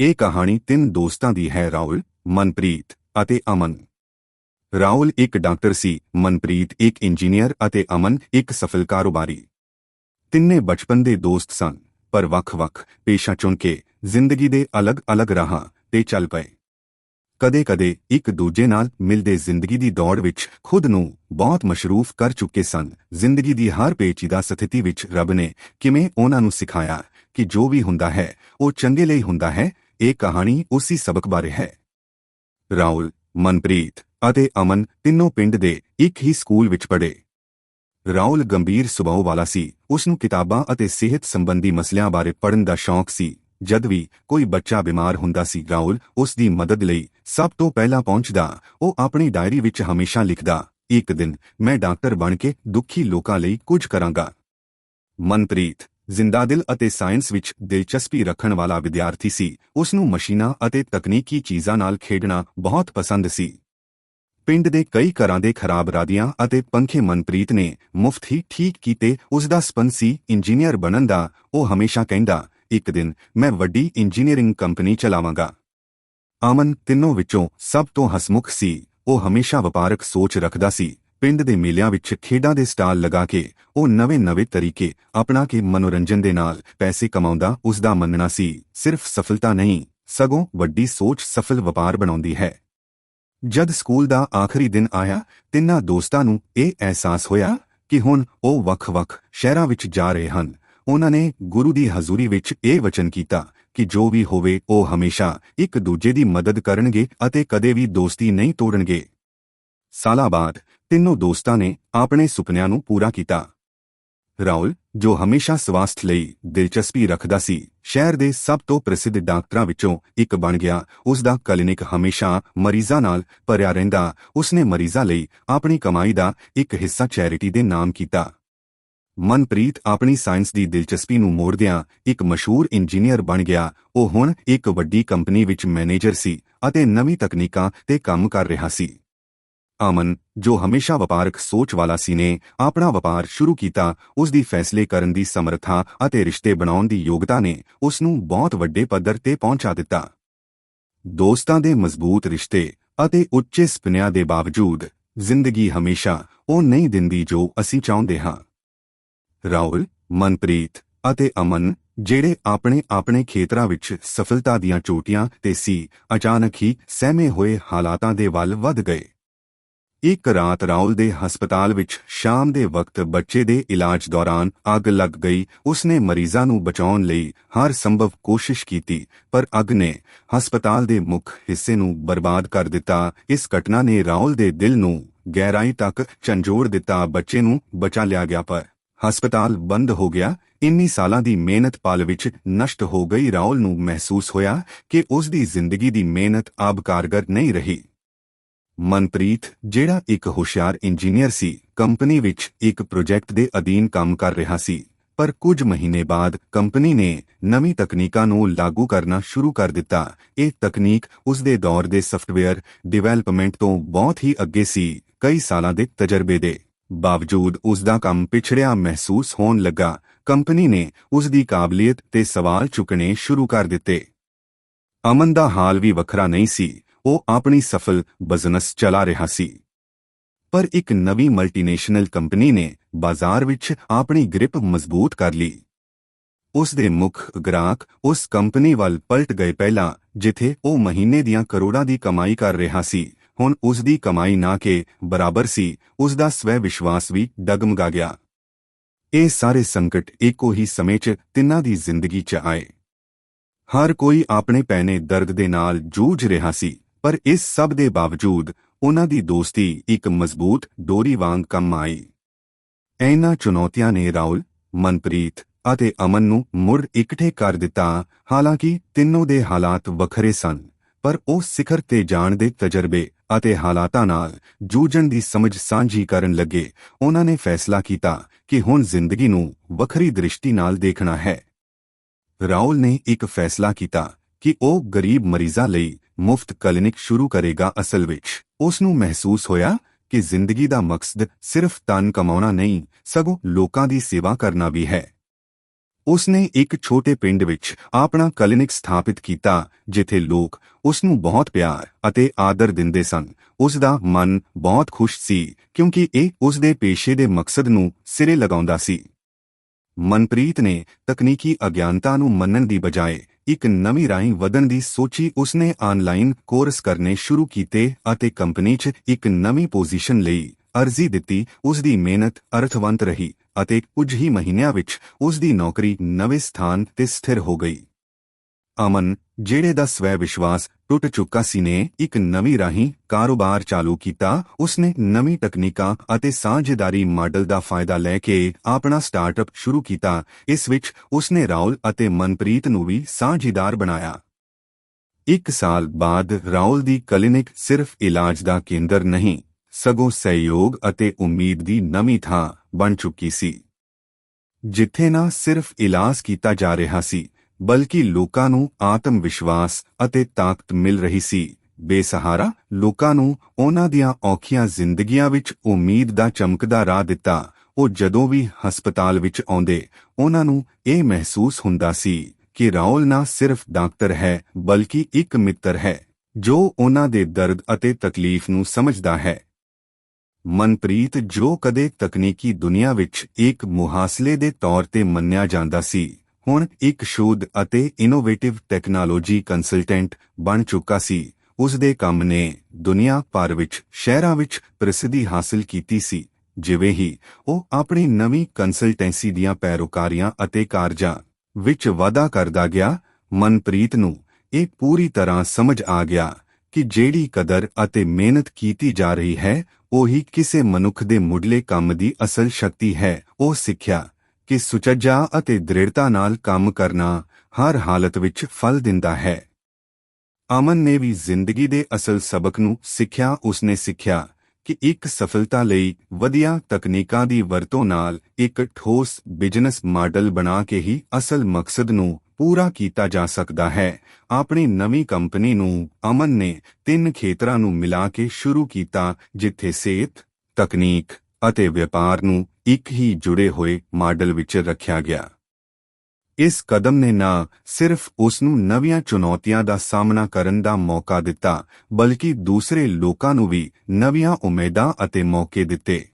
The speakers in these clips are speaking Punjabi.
ਇਹ ਕਹਾਣੀ ਤਿੰਨ ਦੋਸਤਾਂ ਦੀ ਹੈ, ਰਾਹੁਲ, ਮਨਪ੍ਰੀਤ ਅਤੇ ਅਮਨ। ਰਾਹੁਲ ਇੱਕ ਡਾਕਟਰ ਸੀ, ਮਨਪ੍ਰੀਤ ਇੱਕ ਇੰਜੀਨੀਅਰ ਅਤੇ ਅਮਨ ਇੱਕ ਸਫਲ ਕਾਰੋਬਾਰੀ। ਤਿੰਨੇ ਬਚਪਨ ਦੇ ਦੋਸਤ ਸਨ, ਪਰ ਵੱਖ-ਵੱਖ ਪੇਸ਼ਾ ਚੁਣ ਕੇ ਜ਼ਿੰਦਗੀ ਦੇ ਅਲੱਗ-ਅਲੱਗ ਰਾਹਾਂ ਤੇ ਚੱਲ ਪਏ। ਕਦੇ-ਕਦੇ ਇੱਕ ਦੂਜੇ ਨਾਲ ਮਿਲਦੇ ਜ਼ਿੰਦਗੀ ਦੀ ਦੌੜ ਵਿੱਚ ਖੁਦ ਨੂੰ ਬਹੁਤ ਮਸ਼ਰੂਫ ਕਰ ਚੁੱਕੇ ਸਨ। ਜ਼ਿੰਦਗੀ ਦੀ ਹਰ ਪੇਚੀਦਾ ਸਥਿਤੀ ਵਿੱਚ ਰੱਬ ਨੇ ਕਿਵੇਂ ਉਹਨਾਂ ਨੂੰ ਸਿਖਾਇਆ ਕਿ ਜੋ ਵੀ ਹੁੰਦਾ ਹੈ, ਉਹ ਚੰਗੇ ਲਈ ਹੁੰਦਾ ਹੈ ਇਹ ਕਹਾਣੀ ਉਸੇ ਸਬਕ ਬਾਰੇ ਹੈ। ਰਾਹੁਲ, ਮਨਪ੍ਰੀਤ ਅਤੇ ਅਮਨ ਤਿੰਨੋਂ ਪਿੰਡ ਦੇ ਇੱਕ ਹੀ ਸਕੂਲ ਵਿੱਚ ਪੜ੍ਹੇ। ਰਾਹੁਲ ਗੰਭੀਰ ਸੁਭਾਅ ਵਾਲਾ ਸੀ। ਉਸ ਨੂੰ ਕਿਤਾਬਾਂ ਅਤੇ ਸਿਹਤ ਸੰਬੰਧੀ ਮਸਲਿਆਂ ਬਾਰੇ ਪੜ੍ਹਨ ਦਾ ਸ਼ੌਂਕ ਸੀ। ਜਦ ਵੀ ਕੋਈ ਬੱਚਾ ਬਿਮਾਰ ਹੁੰਦਾ ਸੀ, ਰਾਹੁਲ ਉਸ ਦੀ ਮਦਦ ਲਈ ਸਭ ਤੋਂ ਪਹਿਲਾਂ ਪਹੁੰਚਦਾ। ਉਹ ਆਪਣੀ ਡਾਇਰੀ ਵਿੱਚ ਹਮੇਸ਼ਾ ਲਿਖਦਾ, ਇੱਕ ਦਿਨ ਮੈਂ ਡਾਕਟਰ ਬਣ ਕੇ ਦੁੱਖੀ ਲੋਕਾਂ ਲਈ ਕੁਝ ਕਰਾਂਗਾ। ਮਨਪ੍ਰੀਤ ਜ਼ਿੰਦਾਦਿਲ ਅਤੇ ਸਾਇੰਸ ਵਿੱਚ ਦਿਲਚਸਪੀ ਰੱਖਣ ਵਾਲਾ ਵਿਦਿਆਰਥੀ ਸੀ। ਉਸ ਨੂੰ ਮਸ਼ੀਨਾਂ ਅਤੇ ਤਕਨੀਕੀ ਚੀਜ਼ਾਂ ਨਾਲ ਖੇਡਣਾ ਬਹੁਤ ਪਸੰਦ ਸੀ। ਪਿੰਡ ਦੇ ਕਈ ਘਰਾਂ ਦੇ ਖਰਾਬ ਰਾਦੀਆਂ ਅਤੇ ਪੰਖੇ ਮਨਪ੍ਰੀਤ ਨੇ ਮੁਫਤ ਹੀ ਠੀਕ ਕੀਤੇ। ਉਸ ਦਾ ਸਪਨ ਸੀ, ਇੰਜੀਨੀਅਰ ਬਣਨ ਦਾ। ਉਹ ਹਮੇਸ਼ਾ ਕਹਿੰਦਾ, ਇੱਕ ਦਿਨ ਮੈਂ ਵੱਡੀ ਇੰਜੀਨੀਅਰਿੰਗ ਕੰਪਨੀ ਚਲਾਵਾਂਗਾ। ਅਮਨ ਤਿੰਨੋਂ ਵਿੱਚੋਂ ਸਭ ਤੋਂ ਹਸਮੁਖ ਸੀ। ਉਹ ਹਮੇਸ਼ਾ ਵਪਾਰਕ ਸੋਚ ਰੱਖਦਾ ਸੀ। ਪਿੰਡ ਦੇ ਮੇਲਿਆਂ ਵਿੱਚ ਖੇਡਾਂ ਦੇ ਸਟਾਲ ਲਗਾ ਕੇ ਉਹ ਨਵੇਂ-ਨਵੇਂ ਤਰੀਕੇ ਆਪਣਾ ਕੇ ਮਨੋਰੰਜਨ ਦੇ ਨਾਲ ਪੈਸੇ ਕਮਾਉਂਦਾ ਉਸ ਦਾ ਮੰਨਣਾ ਸੀ, ਸਿਰਫ ਸਫਲਤਾ ਨਹੀਂ, ਸਗੋਂ ਵੱਡੀ ਸੋਚ ਸਫਲ ਵਪਾਰ ਬਣਾਉਂਦੀ ਹੈ। ਜਦ ਸਕੂਲ ਦਾ ਆਖਰੀ ਦਿਨ ਆਇਆ, ਤਿੰਨਾਂ ਦੋਸਤਾਂ ਨੂੰ ਇਹ ਅਹਿਸਾਸ ਹੋਇਆ ਕਿ ਹੁਣ ਉਹ ਵੱਖ-ਵੱਖ ਸ਼ਹਿਰਾਂ ਵਿੱਚ ਜਾ ਰਹੇ ਹਨ। ਉਹਨਾਂ ਨੇ ਗੁਰੂ ਦੀ ਹਜ਼ੂਰੀ ਵਿੱਚ ਇਹ ਵਚਨ ਕੀਤਾ ਕਿ ਜੋ ਵੀ ਹੋਵੇ, ਉਹ ਹਮੇਸ਼ਾ ਇੱਕ ਦੂਜੇ ਦੀ ਮਦਦ ਕਰਨਗੇ ਅਤੇ ਕਦੇ ਵੀ ਦੋਸਤੀ ਨਹੀਂ ਤੋੜਨਗੇ। ਸਾਲਾਂ ਬਾਅਦ ਤਿੰਨੋਂ ਦੋਸਤਾਂ ਨੇ ਆਪਣੇ ਸੁਪਨਿਆਂ ਨੂੰ ਪੂਰਾ ਕੀਤਾ। ਰਾਹੁਲ, ਜੋ ਹਮੇਸ਼ਾ ਸਵਾਸਥ ਲਈ ਦਿਲਚਸਪੀ ਰੱਖਦਾ ਸੀ, ਸ਼ਹਿਰ ਦੇ ਸਭ ਤੋਂ ਪ੍ਰਸਿੱਧ ਡਾਕਟਰਾਂ ਵਿੱਚੋਂ ਇੱਕ ਬਣ ਗਿਆ। ਉਸ ਦਾ ਕਲੀਨਿਕ ਹਮੇਸ਼ਾ ਮਰੀਜ਼ਾਂ ਨਾਲ ਭਰਿਆ ਰਹਿੰਦਾ। ਉਸਨੇ ਮਰੀਜ਼ਾਂ ਲਈ ਆਪਣੀ ਕਮਾਈ ਦਾ ਇੱਕ ਹਿੱਸਾ ਚੈਰਿਟੀ ਦੇ ਨਾਮ ਕੀਤਾ। ਮਨਪ੍ਰੀਤ ਆਪਣੀ ਸਾਇੰਸ ਦੀ ਦਿਲਚਸਪੀ ਨੂੰ ਮੋੜਦਿਆਂ ਇੱਕ ਮਸ਼ਹੂਰ ਇੰਜੀਨੀਅਰ ਬਣ ਗਿਆ। ਉਹ ਹੁਣ ਇੱਕ ਵੱਡੀ ਕੰਪਨੀ ਵਿੱਚ ਮੈਨੇਜਰ ਸੀ ਅਤੇ ਨਵੀਂ ਤਕਨੀਕਾਂ ਤੇ ਕੰਮ ਕਰ ਰਿਹਾ ਸੀ। ਅਮਨ ਜੋ ਹਮੇਸ਼ਾ ਵਪਾਰਕ ਸੋਚ ਵਾਲਾ ਸੀ ਨੇ, ਆਪਣਾ ਵਪਾਰ ਸ਼ੁਰੂ ਕੀਤਾ ਉਸ ਦੀ ਫੈਸਲੇ ਕਰਨ ਦੀ ਸਮਰੱਥਾ ਅਤੇ ਰਿਸ਼ਤੇ ਬਣਾਉਣ ਦੀ ਯੋਗਤਾ ਨੇ ਉਸ ਨੂੰ ਬਹੁਤ ਵੱਡੇ ਪੱਧਰ ਤੇ ਪਹੁੰਚਾ ਦਿੱਤਾ। ਦੋਸਤਾਂ ਦੇ ਮਜ਼ਬੂਤ ਰਿਸ਼ਤੇ ਅਤੇ ਉੱਚੇ ਸੁਪਨਿਆਂ ਦੇ ਬਾਵਜੂਦ, ਜ਼ਿੰਦਗੀ ਹਮੇਸ਼ਾ ਉਹ ਨਹੀਂ ਦਿੰਦੀ ਜੋ ਅਸੀਂ ਚਾਹੁੰਦੇ ਹਾਂ। ਰਾਹੁਲ, ਮਨਪ੍ਰੀਤ ਅਤੇ ਅਮਨ, ਜਿਹੜੇ ਆਪਣੇ ਆਪਣੇ ਖੇਤਰਾਂ ਵਿੱਚ ਸਫਲਤਾ ਦੀਆਂ ਚੋਟੀਆਂ ਤੇ ਸੀ, ਅਚਾਨਕ ਹੀ ਸਹਿਮੇ ਹੋਏ ਹਾਲਾਤਾਂ ਦੇ ਵੱਲ ਵੱਧ ਗਏ। ਇੱਕ ਰਾਤ ਰਾਹੁਲ ਦੇ ਹਸਪਤਾਲ ਵਿੱਚ ਸ਼ਾਮ ਦੇ ਵਕਤ ਬੱਚੇ ਦੇ ਇਲਾਜ ਦੌਰਾਨ ਅੱਗ ਲੱਗ ਗਈ। ਉਸਨੇ ਮਰੀਜ਼ਾਂ ਨੂੰ ਬਚਾਉਣ ਲਈ ਹਰ ਸੰਭਵ ਕੋਸ਼ਿਸ਼ ਕੀਤੀ, ਪਰ ਅੱਗ ਨੇ ਹਸਪਤਾਲ ਦੇ ਮੁੱਖ ਹਿੱਸੇ ਨੂੰ ਬਰਬਾਦ ਕਰ ਦਿੱਤਾ। ਇਸ ਘਟਨਾ ਨੇ ਰਾਹੁਲ ਦੇ ਦਿਲ ਨੂੰ ਗਹਿਰਾਈ ਤੱਕ ਝੰਜੋੜ ਦਿੱਤਾ, ਬੱਚੇ ਨੂੰ ਬਚਾ ਲਿਆ ਗਿਆ, ਪਰ ਹਸਪਤਾਲ ਬੰਦ ਹੋ ਗਿਆ। ਇੰਨੀ ਸਾਲਾਂ ਦੀ ਮਿਹਨਤ ਪਲ ਵਿੱਚ ਨਸ਼ਟ ਹੋ ਗਈ। ਰਾਹੁਲ ਨੂੰ ਮਹਿਸੂਸ ਹੋਇਆ ਕਿ ਉਸ ਦੀ ਜ਼ਿੰਦਗੀ ਦੀ ਮਿਹਨਤ ਆਬ ਕਾਰਗਰ ਨਹੀਂ ਰਹੀ। ਮਨਪ੍ਰੀਤ, ਜਿਹੜਾ ਇੱਕ ਹੁਸ਼ਿਆਰ ਇੰਜੀਨੀਅਰ ਸੀ, ਕੰਪਨੀ ਵਿੱਚ ਇੱਕ ਪ੍ਰੋਜੈਕਟ ਦੇ ਅਧੀਨ ਕੰਮ ਕਰ ਰਿਹਾ ਸੀ, ਪਰ ਕੁਝ ਮਹੀਨੇ ਬਾਅਦ ਕੰਪਨੀ ਨੇ ਨਵੀਂ ਤਕਨੀਕਾਂ ਨੂੰ ਲਾਗੂ ਕਰਨਾ ਸ਼ੁਰੂ ਕਰ ਦਿੱਤਾ। ਇਹ ਤਕਨੀਕ ਉਸ ਦੇ ਦੌਰ ਦੇ ਸੌਫਟਵੇਅਰ ਡਿਵੈਲਪਮੈਂਟ ਤੋਂ ਬਹੁਤ ਹੀ ਅੱਗੇ ਸੀ, ਕਈ ਸਾਲਾਂ ਦੇ ਤਜਰਬੇ ਦੇ ਬਾਵਜੂਦ ਉਸ ਦਾ ਕੰਮ ਪਿਛੜਿਆ ਮਹਿਸੂਸ ਹੋਣ ਲੱਗਾ। ਕੰਪਨੀ ਨੇ ਉਸ ਦੀ ਕਾਬਲੀਅਤ ਤੇ ਸਵਾਲ ਚੁੱਕਣੇ ਸ਼ੁਰੂ ਕਰ ਦਿੱਤੇ। ਅਮਨ ਦਾ ਹਾਲ ਵੀ ਵੱਖਰਾ ਨਹੀਂ ਸੀ। ਉਹ ਆਪਣੀ ਸਫਲ ਬਿਜ਼ਨਸ ਚਲਾ ਰਿਹਾ ਸੀ। ਪਰ ਇੱਕ ਨਵੀਂ ਮਲਟੀਨੈਸ਼ਨਲ ਕੰਪਨੀ ਨੇ ਬਾਜ਼ਾਰ ਵਿੱਚ ਆਪਣੀ ਗ੍ਰਿਪ ਮਜ਼ਬੂਤ ਕਰ ਲਈ। ਉਸ ਦੇ ਮੁੱਖ ਗ੍ਰਾਹਕ ਉਸ ਕੰਪਨੀ ਵੱਲ ਪਲਟ ਗਏ ਪਹਿਲਾਂ, ਜਿੱਥੇ ਉਹ ਮਹੀਨੇ ਦੀਆਂ ਕਰੋੜਾਂ ਦੀ ਕਮਾਈ ਕਰ ਰਿਹਾ ਸੀ। ਹੁਣ ਉਸ ਦੀ ਕਮਾਈ ਨਾ ਕੇ ਬਰਾਬਰ ਸੀ, ਉਸ ਦਾ ਸਵੈ ਵਿਸ਼ਵਾਸ ਵੀ ਡਗਮਗਾ ਗਿਆ। ਇਹ ਸਾਰੇ ਸੰਕਟ ਇੱਕੋ ਹੀ ਸਮੇਂ 'ਚ ਤਿੰਨਾਂ ਦੀ ਜ਼ਿੰਦਗੀ 'ਚ ਆਏ। ਹਰ ਕੋਈ ਆਪਣੇ ਪੈਨੇ ਦਰਦ ਦੇ ਨਾਲ ਜੂਝ ਰਿਹਾ ਸੀ। ਪਰ ਇਸ ਸਭ ਦੇ ਬਾਵਜੂਦ ਉਹਨਾਂ ਦੀ ਦੋਸਤੀ ਇੱਕ ਮਜ਼ਬੂਤ, ਡੋਰੀ ਵਾਂਗ ਕੰਮ ਆਈ। ਇਹਨਾਂ ਚੁਣੌਤੀਆਂ ਨੇ ਰਾਹੁਲ, ਮਨਪ੍ਰੀਤ ਅਤੇ ਅਮਨ ਨੂੰ ਮੁੜ ਇਕੱਠੇ ਕਰ ਦਿੱਤਾ, ਹਾਲਾਂਕਿ ਤਿੰਨੋਂ ਦੇ ਹਾਲਾਤ ਵੱਖਰੇ ਸਨ, ਪਰ ਉਹ ਸਿਖਰ ਤੇ ਜਾਣ ਦੇ ਤਜਰਬੇ ਅਤੇ ਹਾਲਾਤਾਂ ਨਾਲ ਜੂਝਣ ਦੀ ਸਮਝ ਸਾਂਝੀ ਕਰਨ ਲੱਗੇ। ਉਹਨਾਂ ਨੇ ਫੈਸਲਾ ਕੀਤਾ ਕਿ ਹੁਣ ਜ਼ਿੰਦਗੀ ਨੂੰ ਵੱਖਰੀ ਦ੍ਰਿਸ਼ਟੀ ਨਾਲ ਦੇਖਣਾ ਹੈ। ਰਾਹੁਲ ਨੇ ਇੱਕ ਫੈਸਲਾ ਕੀਤਾ ਕਿ ਉਹ ਗਰੀਬ ਮਰੀਜ਼ਾਂ ਲਈ ਮੁਫਤ ਕਲੀਨਿਕ ਸ਼ੁਰੂ ਕਰੇਗਾ ਅਸਲ ਵਿੱਚ। ਉਸ ਨੂੰ ਮਹਿਸੂਸ ਹੋਇਆ ਕਿ ਜ਼ਿੰਦਗੀ ਦਾ ਮਕਸਦ ਸਿਰਫ ਤਨ ਕਮਾਉਣਾ ਨਹੀਂ, ਸਗੋਂ ਲੋਕਾਂ ਦੀ ਸੇਵਾ ਕਰਨਾ ਵੀ ਹੈ। ਉਸਨੇ ਇੱਕ ਛੋਟੇ ਪਿੰਡ ਵਿੱਚ ਆਪਣਾ ਕਲੀਨਿਕ ਸਥਾਪਿਤ ਕੀਤਾ, ਜਿੱਥੇ ਲੋਕ ਉਸ ਨੂੰ ਬਹੁਤ ਪਿਆਰ ਅਤੇ ਆਦਰ ਦਿੰਦੇ ਸਨ। ਉਸ ਦਾ ਮਨ ਬਹੁਤ ਖੁਸ਼ ਸੀ, ਕਿਉਂਕਿ ਇਹ ਉਸ ਦੇ ਪੇਸ਼ੇ ਦੇ ਮਕਸਦ ਨੂੰ ਸਿਰੇ ਲਗਾਉਂਦਾ ਸੀ। ਮਨਪ੍ਰੀਤ ਨੇ ਤਕਨੀਕੀ ਅਗਿਆਨਤਾ ਨੂੰ ਮੰਨਣ ਦੀ ਬਜਾਏ ਇੱਕ ਨਵੀਂ ਰਾਹੀਂ ਵਧਣ ਦੀ ਸੋਚੀ ਉਸਨੇ ਆਨਲਾਈਨ ਕੋਰਸ ਕਰਨੇ ਸ਼ੁਰੂ ਕੀਤੇ ਅਤੇ ਕੰਪਨੀ 'ਚ ਇੱਕ ਨਵੀਂ ਪੋਜੀਸ਼ਨ ਲਈ ਅਰਜ਼ੀ ਦਿੱਤੀ। ਉਸ ਦੀ ਮਿਹਨਤ ਅਰਥਵੰਤ ਰਹੀ ਅਤੇ ਕੁਝ ਹੀ ਮਹੀਨਿਆਂ ਵਿੱਚ ਉਸ ਦੀ ਨੌਕਰੀ ਨਵੇਂ ਸਥਾਨ ਤੇ ਸਥਿਰ ਹੋ ਗਈ। ਅਮਨ ਜਿਹੜੇ ਦਾ ਸਵੈ ਵਿਸ਼ਵਾਸ ਟੁੱਟ ਚੁੱਕਾ ਸੀ ਨੇ, ਇੱਕ ਨਵੀਂ ਰਾਹੀਂ ਕਾਰੋਬਾਰ ਚਾਲੂ ਕੀਤਾ, ਉਸਨੇ ਨਵੀਂ ਤਕਨੀਕਾਂ ਅਤੇ ਸਾਂਝੇਦਾਰੀ ਮਾਡਲ ਦਾ ਫਾਇਦਾ ਲੈ ਕੇ ਆਪਣਾ ਸਟਾਰਟਅਪ ਸ਼ੁਰੂ ਕੀਤਾ, ਇਸ ਵਿੱਚ ਉਸਨੇ ਰਾਉਲ ਅਤੇ ਮਨਪ੍ਰੀਤ ਨੂੰ ਵੀ ਸਾਂਝੀਦਾਰ ਬਣਾਇਆ। ਇੱਕ ਸਾਲ ਬਾਅਦ ਰਾਉਲ ਦੀ ਕਲੀਨਿਕ ਸਿਰਫ ਇਲਾਜ ਦਾ ਕੇਂਦਰ ਨਹੀਂ, ਸਗੋਂ ਸਹਿਯੋਗ ਅਤੇ ਉਮੀਦ ਦੀ ਨਵੀਂ ਥਾਂ ਬਣ ਚੁੱਕੀ ਸੀ। ਜਿੱਥੇ ਨਾ ਸਿਰਫ ਇਲਾਜ ਕੀਤਾ ਜਾ ਰਿਹਾ ਸੀ ਬਲਕਿ ਲੋਕਾਂ ਨੂੰ ਆਤਮ ਵਿਸ਼ਵਾਸ ਅਤੇ ਤਾਕਤ ਮਿਲ ਰਹੀ ਸੀ। ਬੇਸਹਾਰਾ ਲੋਕਾਂ ਨੂੰ ਉਹਨਾਂ ਦੀਆਂ ਔਖੀਆਂ ਜ਼ਿੰਦਗੀਆਂ ਵਿੱਚ ਉਮੀਦ ਦਾ ਚਮਕਦਾ ਰਾਹ ਦਿੱਤਾ। ਉਹ ਜਦੋਂ ਵੀ ਹਸਪਤਾਲ ਵਿੱਚ ਆਉਂਦੇ, ਉਹਨਾਂ ਨੂੰ ਇਹ ਮਹਿਸੂਸ ਹੁੰਦਾ ਸੀ ਕਿ ਰਾਉਲ ਨਾ ਸਿਰਫ ਡਾਕਟਰ ਹੈ, ਬਲਕਿ ਇੱਕ ਮਿੱਤਰ ਹੈ, ਜੋ ਉਹਨਾਂ ਦੇ ਦਰਦ ਅਤੇ ਤਕਲੀਫ ਨੂੰ ਸਮਝਦਾ ਹੈ। ਮਨਪ੍ਰੀਤ ਜੋ ਕਦੇ ਤਕਨੀਕੀ ਦੁਨੀਆ ਵਿੱਚ ਇੱਕ ਮੁਹਾਸਲੇ ਦੇ ਤੌਰ ਤੇ ਮੰਨਿਆ ਜਾਂਦਾ ਸੀ ਹੁਣ ਇੱਕ ਸ਼ੋਧ ਅਤੇ ਇਨੋਵੇਟਿਵ ਟੈਕਨੋਲੋਜੀ ਕੰਸਲਟੈਂਟ ਬਣ ਚੁੱਕਾ ਸੀ। ਉਸ ਦੇ ਕੰਮ ਨੇ ਦੁਨੀਆ ਭਰ ਵਿੱਚ, ਸ਼ਹਿਰਾਂ ਵਿੱਚ ਪ੍ਰਸਿੱਧੀ ਹਾਸਲ ਕੀਤੀ ਸੀ। ਜਿਵੇਂ ਹੀ ਉਹ ਆਪਣੀ ਨਵੀਂ ਕੰਸਲਟੈਂਸੀ ਦੀਆਂ ਪੈਰੋਕਾਰੀਆਂ ਅਤੇ ਕਾਰਜਾਂ ਵਿੱਚ ਵਾਧਾ ਕਰਦਾ ਗਿਆ, ਮਨਪ੍ਰੀਤ ਨੂੰ ਇਹ ਪੂਰੀ ਤਰ੍ਹਾਂ ਸਮਝ ਆ ਗਿਆ ਕਿ ਜਿਹੜੀ ਕਦਰ ਅਤੇ ਮਿਹਨਤ ਕੀਤੀ ਜਾ ਰਹੀ ਹੈ, ਉਹੀ ਕਿਸੇ ਮਨੁੱਖ ਦੇ ਮੁੱਢਲੇ ਕੰਮ ਦੀ ਅਸਲ ਸ਼ਕਤੀ ਹੈ। ਉਹ ਸਿੱਖਿਆ ਕਿ ਸੁਚੱਜਾ ਅਤੇ ਦ੍ਰਿੜਤਾ ਨਾਲ ਕੰਮ ਕਰਨਾ ਹਰ ਹਾਲਤ ਵਿੱਚ ਫਲ ਦਿੰਦਾ ਹੈ। ਅਮਨ ਨੇ ਵੀ ਜ਼ਿੰਦਗੀ ਦੇ ਅਸਲ ਸਬਕ ਨੂੰ ਸਿੱਖਿਆ, ਉਸਨੇ ਸਿੱਖਿਆ ਕਿ ਇੱਕ ਸਫਲਤਾ ਲਈ ਵਧੀਆ ਤਕਨੀਕਾਂ ਦੀ ਵਰਤੋਂ ਨਾਲ ਇੱਕ ਠੋਸ ਬਿਜ਼ਨਸ ਮਾਡਲ ਬਣਾ ਕੇ ਹੀ ਅਸਲ ਮਕਸਦ ਨੂੰ ਪੂਰਾ ਕੀਤਾ ਜਾ ਸਕਦਾ ਹੈ। ਆਪਣੀ ਨਵੀਂ ਕੰਪਨੀ ਨੂੰ ਅਮਨ ਨੇ ਤਿੰਨ ਖੇਤਰਾਂ ਨੂੰ ਮਿਲਾ ਕੇ ਸ਼ੁਰੂ ਕੀਤਾ, ਜਿੱਥੇ ਸਿਹਤ, ਤਕਨੀਕ ਅਤੇ ਵਪਾਰ ਨੂੰ ਇੱਕ ਹੀ ਜੁੜੇ ਹੋਏ ਮਾਡਲ ਵਿੱਚ ਰੱਖਿਆ ਗਿਆ। ਇਸ ਕਦਮ ਨੇ ਨਾ ਸਿਰਫ ਉਸ ਨੂੰ ਨਵੀਆਂ ਚੁਣੌਤੀਆਂ ਦਾ ਸਾਹਮਣਾ ਕਰਨ ਦਾ ਮੌਕਾ ਦਿੱਤਾ, ਬਲਕਿ ਦੂਸਰੇ ਲੋਕਾਂ ਨੂੰ ਵੀ ਨਵੀਆਂ ਉਮੀਦਾਂ ਅਤੇ ਮੌਕੇ ਦਿੱਤੇ।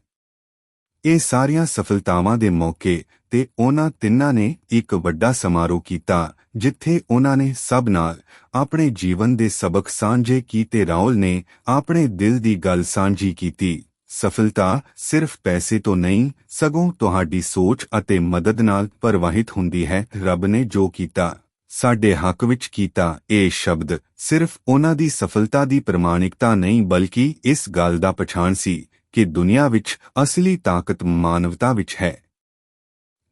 ਇਹ ਸਾਰੀਆਂ ਸਫਲਤਾਵਾਂ ਦੇ ਮੌਕੇ ਤੇ ਉਹਨਾਂ ਤਿੰਨਾਂ ਨੇ ਇੱਕ ਵੱਡਾ ਸਮਾਰੋਹ ਕੀਤਾ, ਜਿੱਥੇ ਉਹਨਾਂ ਨੇ ਸਭ ਨਾਲ ਆਪਣੇ ਜੀਵਨ ਦੇ ਸਬਕ ਸਾਂਝੇ ਕੀਤੇ। ਰਾਉਲ ਨੇ ਆਪਣੇ ਦਿਲ ਦੀ ਗੱਲ ਸਾਂਝੀ ਕੀਤੀ। ਸਫਲਤਾ ਸਿਰਫ ਪੈਸੇ ਤੋਂ ਨਹੀਂ, ਸਗੋਂ ਤੁਹਾਡੀ ਸੋਚ ਅਤੇ ਮਦਦ ਨਾਲ ਪ੍ਰਵਾਹਿਤ ਹੁੰਦੀ ਹੈ। ਰੱਬ ਨੇ ਜੋ ਕੀਤਾ, ਸਾਡੇ ਹੱਕ ਵਿੱਚ ਕੀਤਾ, ਇਹ ਸ਼ਬਦ ਸਿਰਫ ਉਹਨਾਂ ਦੀ ਸਫਲਤਾ ਦੀ ਪ੍ਰਮਾਣਿਕਤਾ ਨਹੀਂ, ਬਲਕਿ ਇਸ ਗੱਲ ਦਾ ਪਛਾਣ ਸੀ ਕਿ ਦੁਨੀਆ ਵਿੱਚ ਅਸਲੀ ਤਾਕਤ ਮਾਨਵਤਾ ਵਿੱਚ ਹੈ।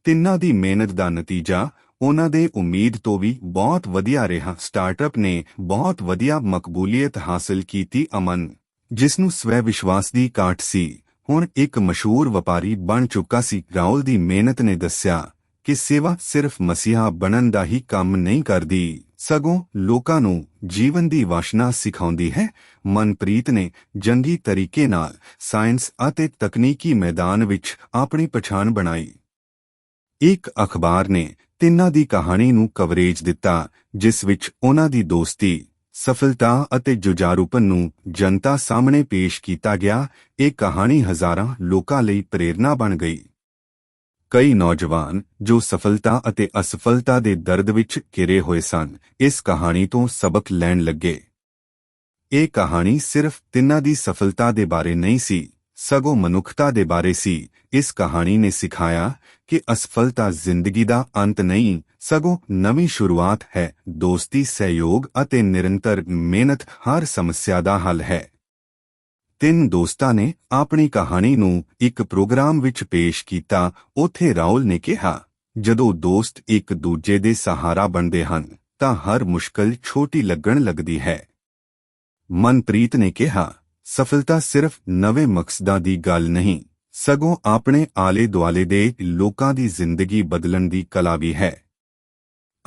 ਤਿੰਨਾਂ ਦੀ ਮਿਹਨਤ ਦਾ ਨਤੀਜਾ, ਉਹਨਾਂ ਦੇ ਉਮੀਦ ਤੋਂ ਵੀ ਬਹੁਤ ਵਧੀਆ ਰਿਹਾ। ਸਟਾਰਟਅਪ ਨੇ ਬਹੁਤ ਵਧੀਆ ਮਕਬੂਲੀਅਤ ਹਾਸਲ ਕੀਤੀ ਅਮਨ। ਜਿਸ ਨੂੰ ਸਵੈ ਵਿਸ਼ਵਾਸ ਦੀ ਕਾਟ ਸੀ, ਹੁਣ ਇੱਕ ਮਸ਼ਹੂਰ ਵਪਾਰੀ ਬਣ ਚੁੱਕਾ ਸੀ। ਰਾਉਲ ਦੀ ਮਿਹਨਤ ਨੇ ਦੱਸਿਆ ਕਿ ਸੇਵਾ ਸਿਰਫ ਮਸੀਹਾ ਬਣਨ ਦਾ ਹੀ ਕੰਮ ਨਹੀਂ ਕਰਦੀ। ਸਗੋਂ ਲੋਕਾਂ ਨੂੰ ਜੀਵਨ ਦੀ ਵਾਸ਼ਨਾ ਸਿਖਾਉਂਦੀ ਹੈ। ਮਨਪ੍ਰੀਤ ਨੇ ਜੰਗੀ ਤਰੀਕੇ ਨਾਲ ਸਾਇੰਸ ਅਤੇ ਤਕਨੀਕੀ ਮੈਦਾਨ ਵਿੱਚ ਆਪਣੀ ਪਛਾਣ ਬਣਾਈ। ਇੱਕ ਅਖਬਾਰ ਨੇ ਤਿੰਨਾਂ ਦੀ ਕਹਾਣੀ ਨੂੰ ਕਵਰੇਜ ਦਿੱਤਾ, ਜਿਸ ਵਿੱਚ ਉਹਨਾਂ ਦੀ ਦੋਸਤੀ ਸਫਲਤਾ ਅਤੇ ਜੁਝਾਰੂਪਨ ਨੂੰ ਜਨਤਾ ਸਾਹਮਣੇ ਪੇਸ਼ ਕੀਤਾ ਗਿਆ, ਇਹ ਕਹਾਣੀ ਹਜ਼ਾਰਾਂ ਲੋਕਾਂ ਲਈ ਪ੍ਰੇਰਣਾ ਬਣ ਗਈ। ਕਈ ਨੌਜਵਾਨ ਜੋ ਸਫਲਤਾ ਅਤੇ ਅਸਫਲਤਾ ਦੇ ਦਰਦ ਵਿੱਚ ਘਿਰੇ ਹੋਏ ਸਨ, ਇਸ ਕਹਾਣੀ ਤੋਂ ਸਬਕ ਲੈਣ ਲੱਗੇ। ਇਹ ਕਹਾਣੀ ਸਿਰਫ ਤਿੰਨਾਂ ਦੀ ਸਫਲਤਾ ਦੇ ਬਾਰੇ ਨਹੀਂ ਸੀ। ਸਗੋਂ ਮਨੁੱਖਤਾ ਦੇ ਬਾਰੇ ਸੀ। ਇਸ ਕਹਾਣੀ ਨੇ ਸਿਖਾਇਆ ਕਿ ਅਸਫਲਤਾ ਜ਼ਿੰਦਗੀ ਦਾ ਅੰਤ ਨਹੀਂ, ਸਗੋਂ ਨਵੀਂ ਸ਼ੁਰੂਆਤ ਹੈ। ਦੋਸਤੀ, ਸਹਿਯੋਗ ਅਤੇ ਨਿਰੰਤਰ ਮਿਹਨਤ ਹਰ ਸਮੱਸਿਆ ਦਾ ਹੱਲ ਹੈ। ਤਿੰਨ ਦੋਸਤਾਂ ਨੇ ਆਪਣੀ ਕਹਾਣੀ ਨੂੰ ਇੱਕ ਪ੍ਰੋਗਰਾਮ ਵਿੱਚ ਪੇਸ਼ ਕੀਤਾ। ਉੱਥੇ ਰਾਉਲ ਨੇ ਕਿਹਾ, ਜਦੋਂ ਦੋਸਤ ਇੱਕ ਦੂਜੇ ਦੇ ਸਹਾਰਾ ਬਣਦੇ ਹਨ, ਤਾਂ ਹਰ ਮੁਸ਼ਕਲ ਛੋਟੀ ਲੱਗਣ ਲੱਗਦੀ ਹੈ। ਮਨਪ੍ਰੀਤ ਨੇ ਕਿਹਾ ਸਫਲਤਾ ਸਿਰਫ ਨਵੇਂ ਮਕਸਦਾਂ ਦੀ ਗੱਲ ਨਹੀਂ, ਸਗੋਂ ਆਪਣੇ ਆਲੇ ਦੁਆਲੇ ਦੇ ਲੋਕਾਂ ਦੀ ਜ਼ਿੰਦਗੀ ਬਦਲਣ ਦੀ ਕਲਾ ਵੀ ਹੈ।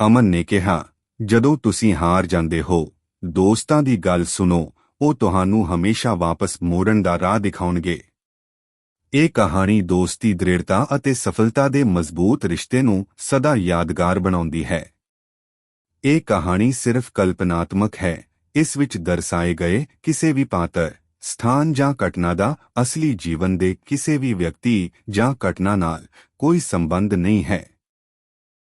ਅਮਨ ਨੇ ਕਿਹਾ, ਜਦੋਂ ਤੁਸੀਂ ਹਾਰ ਜਾਂਦੇ ਹੋ, ਦੋਸਤਾਂ ਦੀ ਗੱਲ ਸੁਣੋ, ਉਹ ਤੁਹਾਨੂੰ ਹਮੇਸ਼ਾ ਵਾਪਸ ਮੋੜਨ ਦਾ ਰਾਹ ਦਿਖਾਉਣਗੇ। ਇਹ ਕਹਾਣੀ ਦੋਸਤੀ, ਦ੍ਰਿੜਤਾ ਅਤੇ ਸਫਲਤਾ ਦੇ ਮਜ਼ਬੂਤ ਰਿਸ਼ਤੇ ਨੂੰ ਸਦਾ ਯਾਦਗਾਰ ਬਣਾਉਂਦੀ ਹੈ। ਇਹ ਕਹਾਣੀ ਸਿਰਫ ਕਲਪਨਾਤਮਕ ਹੈ, ਇਸ ਵਿੱਚ ਦਰਸਾਏ ਗਏ ਕਿਸੇ ਵੀ ਪਾਤਰ ਸਥਾਨ ਜਾਂ ਘਟਨਾ ਦਾ ਅਸਲੀ ਜੀਵਨ ਦੇ ਕਿਸੇ ਵੀ ਵਿਅਕਤੀ ਜਾਂ ਘਟਨਾ ਨਾਲ ਕੋਈ ਸੰਬੰਧ ਨਹੀਂ ਹੈ।